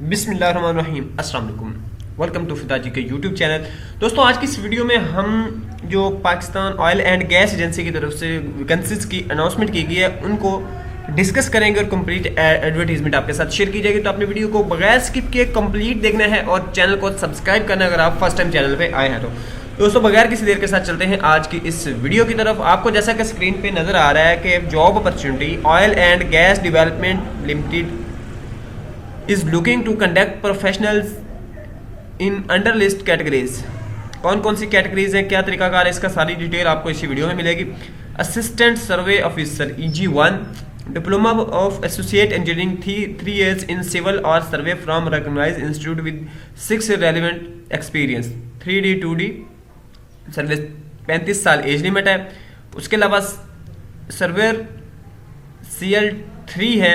अस्सलाम वालेकुम टू फिताजी के यूट्यूब चैनल। दोस्तों, आज की इस वीडियो में हम जो Pakistan oil and gas agency की तरफ़ से वैकेंसीज की अनाउंसमेंट की गई है, उनको डिस्कस करेंगे और कंप्लीट एडवर्टीजमेंट आपके साथ शेयर की जाएगी। तो अपने वीडियो को बगैर स्किप किए कंप्लीट देखना है और चैनल को सब्सक्राइब करना अगर आप फ़र्स्ट टाइम चैनल पे आए हैं तो। दोस्तों, बगैर किसी देर के साथ चलते हैं आज की इस वीडियो की तरफ़। आपको जैसा कि स्क्रीन पे नज़र आ रहा है कि job opportunity oil and gas development limited is looking to conduct professionals in under list categories कौन कौन सी कैटेगरीज हैं? क्या तरीकाकार है? इसका सारी डिटेल आपको इसी वीडियो में मिलेगी. Assistant survey officer E G one diploma of associate engineering three three years in civil और survey from recognize institute with six relevant experience three D two D service पैंतीस साल एज लिमिट है. उसके अलावा surveyor C L three है.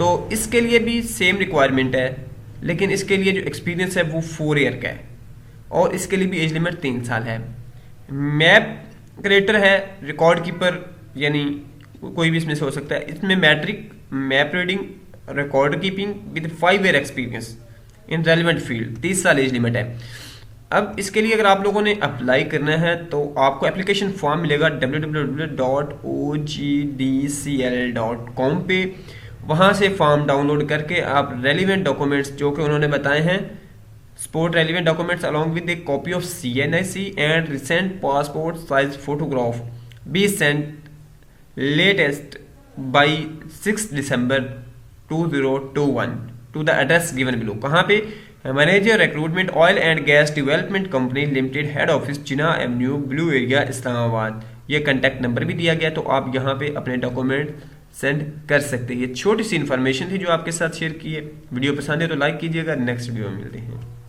तो इसके लिए भी सेम रिक्वायरमेंट है, लेकिन इसके लिए जो एक्सपीरियंस है वो फोर ईयर का है। और इसके लिए भी एज लिमिट तीन साल है। मैप क्रिएटर है रिकॉर्ड कीपर यानी कोई भी इसमें से हो सकता है। इसमें matric map reading record keeping with five year experience in relevant field तीस साल एज लिमिट है। अब इसके लिए अगर आप लोगों ने अप्लाई करना है तो आपको एप्लीकेशन फॉर्म मिलेगा W W W dot O G D C L dot com पे। वहाँ से फॉर्म डाउनलोड करके आप रेलिवेंट डॉक्यूमेंट्स जो कि उन्होंने बताए हैं support relevant documents along with a copy of C N I C and recent passport size photograph B sent latest by six December two zero two one to the address given below कहाँ पे? Manager recruitment oil and gas development company limited head office Jinnah avenue blue area Islamabad ये contact number भी दिया गया तो आप यहाँ पे अपने डॉक्यूमेंट सेंड कर सकते हैं। ये छोटी सी इन्फॉर्मेशन थी जो आपके साथ शेयर की है। वीडियो पसंद है तो लाइक कीजिएगा। नेक्स्ट वीडियो में मिलते हैं।